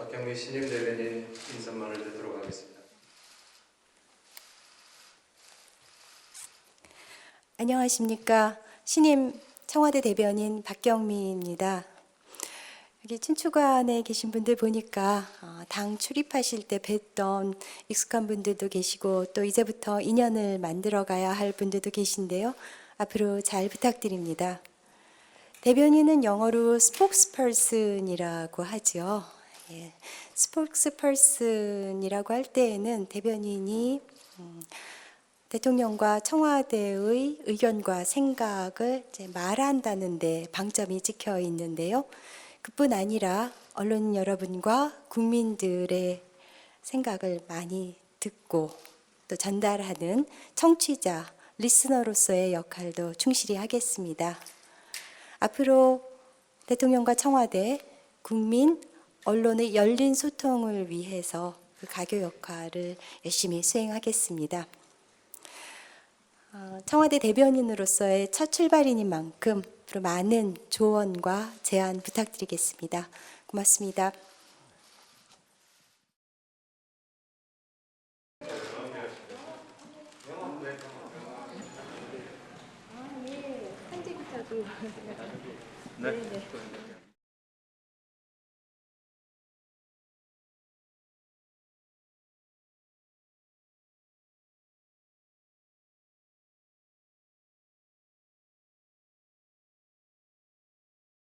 박경미 신임 대변인 인사말을 듣도록 하겠습니다. 안녕하십니까. 신임 청와대 대변인 박경미입니다. 여기 춘추관에 계신 분들 보니까 어, 당 출입하실 때 뵀던 익숙한 분들도 계시고 또 이제부터 인연을 만들어 가야 할 분들도 계신데요. 앞으로 잘 부탁드립니다. 대변인은 영어로 spokesperson이라고 하죠. 예, spokesperson이라고 할 때에는 대변인이 음, 대통령과 청와대의 의견과 생각을 이제 말한다는 데 방점이 찍혀 있는데요. 그뿐 아니라 언론 여러분과 국민들의 생각을 많이 듣고 또 전달하는 청취자, 리스너로서의 역할도 충실히 하겠습니다. 앞으로 대통령과 청와대, 국민, 언론의 열린 소통을 위해서 그 가교 역할을 열심히 수행하겠습니다. 어, 청와대 대변인으로서의 첫 출발인인 만큼 앞으로 많은 조언과 제안 부탁드리겠습니다. 고맙습니다. 네.